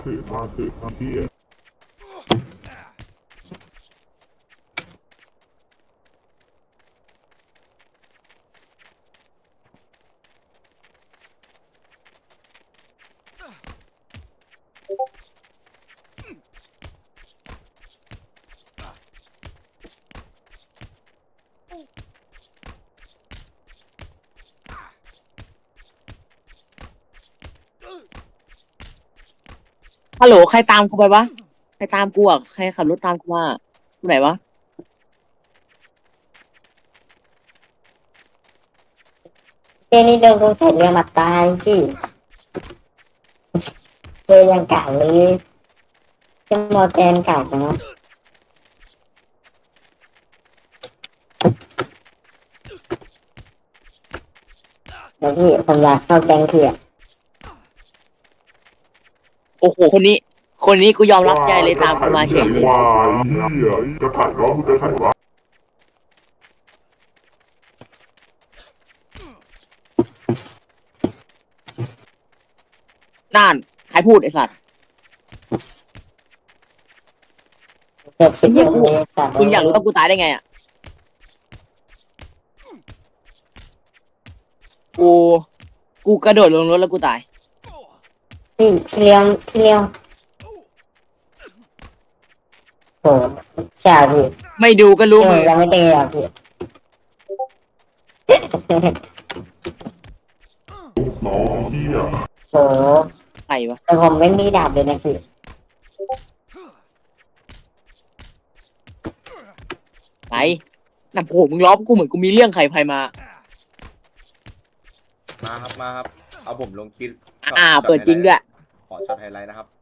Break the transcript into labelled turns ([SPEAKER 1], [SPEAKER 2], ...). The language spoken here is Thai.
[SPEAKER 1] เถอะมาเถอะมาเถอะ
[SPEAKER 2] ฮัลโหลใครตามกูไปวะ ใครตามกูอะ ใครขับรถตามกูมาไหนวะ
[SPEAKER 3] เจนี่โดนกูใส่เรือมาตายพี่เจอยังกาเลยจะมอแตนกาดนะเดี๋ยวพี่ผมอยากเข้าแกงเถื่อน
[SPEAKER 2] โอ้โหคนนี้ คนนี้กูยอมรับใจเลยตามกูมาเฉยเลย
[SPEAKER 1] ว้ายเหี้ยจะถ่ายร้องมึงจะถ่ายวะ
[SPEAKER 2] น่านใครพูดไอ้สัตว์
[SPEAKER 3] เจ็ดสิบเมตรสัตว์
[SPEAKER 2] มึงอยากรู้ว่ากูตายได้ไงอะกู กูกระโดดลงรถแล้วกูตาย
[SPEAKER 3] พี่พี่เลี้ยงพี่เลี้ยงโหใช่พี่
[SPEAKER 2] ไม่ดูก็รู้มือ
[SPEAKER 3] ยังไม่ได้อะพี่
[SPEAKER 1] ลูกน้องเหี้ย
[SPEAKER 3] โห
[SPEAKER 2] ใครวะ
[SPEAKER 3] แต่ผมไม่มีดาบเลยนะพี่
[SPEAKER 2] ไหนน่ะโผมึงล้อมกูเหมือนกูมีเรื่องใครใครมา
[SPEAKER 4] มาครับมาครับ เอาผมลงคลิป
[SPEAKER 2] อ่า เปิดจริงด้วย
[SPEAKER 4] ขอช็อตไฮไลท์นะครับ